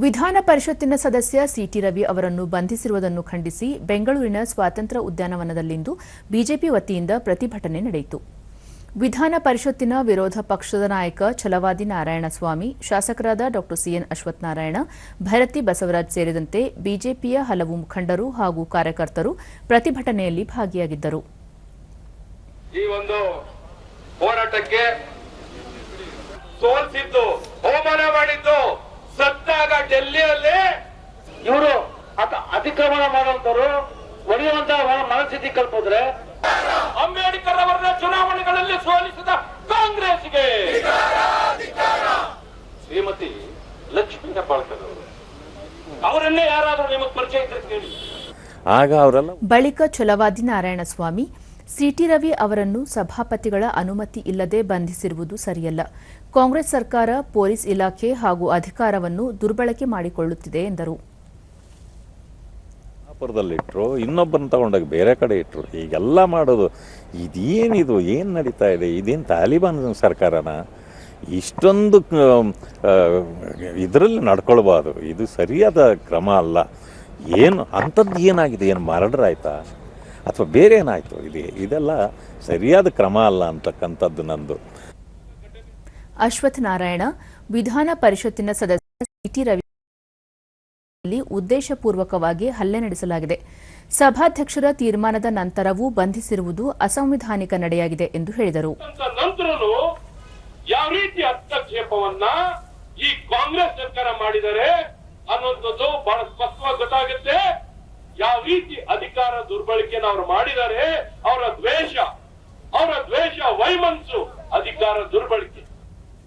ವಿಧಾನ ಪರಿಷತ್ತಿನ ಸದಸ್ಯ ಸಿಟಿ ರವಿ ಅವರನ್ನು ಬಂಧಿಸಿರುವುದನ್ನು ಖಂಡಿಸಿ ಬೆಂಗಳೂರಿನ ಸ್ವಾತಂತ್ರ್ಯ ಉದ್ಯಾನವನದಲ್ಲಿಂದು ಬಿಜೆಪಿ ವತಿಯಿಂದ ಪ್ರತಿಭಟನೆ ನಡೆಯಿತು. ವಿಧಾನ ಪರಿಷತ್ತಿನ ವಿರೋಧ ಪಕ್ಷದ ನಾಯಕ ಛಲವಾದಿ ನಾರಾಯಣಸ್ವಾಮಿ, ಶಾಸಕರಾದ ಡಾ ಸಿಎನ್ ಅಶ್ವತ್ಥನಾರಾಯಣ, ಭೈರತಿ ಬಸವರಾಜ್ ಸೇರಿದಂತೆ ಬಿಜೆಪಿಯ ಹಲವು ಮುಖಂಡರು ಹಾಗೂ ಕಾರ್ಯಕರ್ತರು ಪ್ರತಿಭಟನೆಯಲ್ಲಿ ಭಾಗಿಯಾಗಿದ್ದರು. ಈ ಒಂದು ಹೋರಾಟಕ್ಕೆ ಸೋಲ್ಸಿದ್ದು ಅವಮಾನ ಅತಿಕ್ರಮಣ ಮಾಡುವಂತವ್ರು ಒಡೆಯುವಂತಹ ಮನಸ್ಥಿತಿ ಕಲ್ಪಿದ್ರೆ ಅಂಬೇಡ್ಕರ್ ಅವರನ್ನ ಚುನಾವಣೆಗಳಲ್ಲಿ ಸೋಲಿಸಿದ ಕಾಂಗ್ರೆಸ್ಗೆ ಶ್ರೀಮತಿ ಲಕ್ಷ್ಮೀ ಹೆಬ್ಬಾಳ್ಕರ್ ಅವರು ಅವರನ್ನೇ ಯಾರಾದ್ರೂ ನಿಮಗೆ ಪರಿಚಯ ಇದ್ರೆ ಕೇಳಿ. ಆಗ ಅವರೆಲ್ಲ ಬಳಿಕ ಛಲವಾದಿ ನಾರಾಯಣಸ್ವಾಮಿ ಸಿಟಿ ರವಿ ಅವರನ್ನು ಸಭಾಪತಿಗಳ ಅನುಮತಿ ಇಲ್ಲದೆ ಬಂಧಿಸಿರುವುದು ಸರಿಯಲ್ಲ. ಕಾಂಗ್ರೆಸ್ ಸರ್ಕಾರ ಪೊಲೀಸ್ ಇಲಾಖೆ ಹಾಗೂ ಅಧಿಕಾರವನ್ನು ದುರ್ಬಳಕೆ ಮಾಡಿಕೊಳ್ಳುತ್ತಿದೆ ಎಂದರು. ಇಟ್ರು ಇನ್ನೊಬ್ಬರನ್ನ ತಗೊಂಡಾಗ ಬೇರೆ ಕಡೆ ಇಟ್ಟರು ಹೀಗೆಲ್ಲ ಮಾಡೋದು, ಇದೇನಿದು, ಏನು ನಡೀತಾ ಇದೆ, ಇದೇನು ತಾಲಿಬಾನ್ ಸರ್ಕಾರನ? ಇಷ್ಟೊಂದು ಇದರಲ್ಲಿ ನಡ್ಕೊಳ್ಬಾರ್ದು. ಇದು ಸರಿಯಾದ ಕ್ರಮ ಅಲ್ಲ. ಏನು, ಅಂಥದ್ದು ಏನಾಗಿದೆ? ಏನು ಮರ್ಡರ್ ಆಯ್ತಾ? ಅಥವಾ ಬೇರೆ ಏನಾಯಿತು? ಇದು, ಇದೆಲ್ಲ ಸರಿಯಾದ ಕ್ರಮ ಅಲ್ಲ ಅಂತಕ್ಕಂಥದ್ದು ನಂದು. ಅಶ್ವಥ್ ನಾರಾಯಣ, ವಿಧಾನ ಪರಿಷತ್ತಿನ ಸದಸ್ಯ ಸಿಟಿ ರವಿ. ಉದ್ದೇಶಪೂರ್ವಕವಾಗಿ ಹಲ್ಲೆ ನಡೆಸಲಾಗಿದೆ. ಸಭಾಧ್ಯಕ್ಷರ ತೀರ್ಮಾನದ ನಂತರವೂ ಬಂಧಿಸಿರುವುದು ಅಸಂವಿಧಾನಿಕ ನಡೆಯಾಗಿದೆ ಎಂದು ಹೇಳಿದರು. ಯಾವ ರೀತಿ ಹಸ್ತಕ್ಷೇಪವನ್ನ ಈ ಕಾಂಗ್ರೆಸ್ ಸರ್ಕಾರ ಮಾಡಿದರೆ ಅನ್ನುವಂಥದ್ದು ಬಹಳ ಸ್ಪಷ್ಟವಾಗಿ ಗೊತ್ತಾಗುತ್ತೆ. ಯಾವ ರೀತಿ ಅಧಿಕಾರ ದುರ್ಬಳಕೆಯನ್ನು ಅವರು ಮಾಡಿದ್ದಾರೆ, ಅವರ ದ್ವೇಷ ಅವರ ದ್ವೇಷ, ವೈಮನ್ಸು ಅಧಿಕಾರ ದುರ್ಬಳಕೆ.